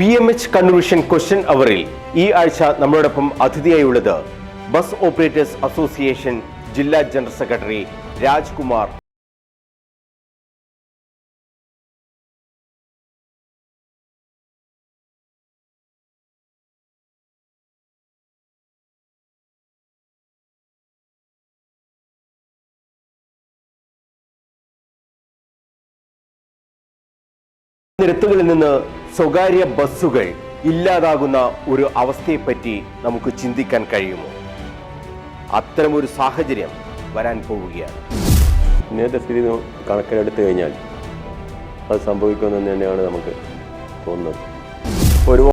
B M H convention question അവറിൽ ഈ ആഴ്ച നമ്മളോടൊപ്പം അതിഥിയായുള്ളത് ബസ് ഓപ്പറേറ്റേഴ്സ് അസോസിയേഷൻ ജില്ലാ ജനറൽ സെക്രട്ടറി രാജ്കുമാർ. നിരത്തുകളിൽ നിന്ന് സ്വകാര്യ ബസ്സുകൾ ഇല്ലാതാകുന്ന ഒരു അവസ്ഥയെപ്പറ്റി നമുക്ക് ചിന്തിക്കാൻ കഴിയുമോ? അത്തരമൊരു സാഹചര്യം വരാൻ പോവുകയാണ്. ഇന്നത്തെ സ്ഥിതി കണക്കിലെടുത്തു കഴിഞ്ഞാൽ അത് സംഭവിക്കുമെന്ന് തന്നെയാണ് നമുക്ക് തോന്നുന്നത്. ഒരുപാട്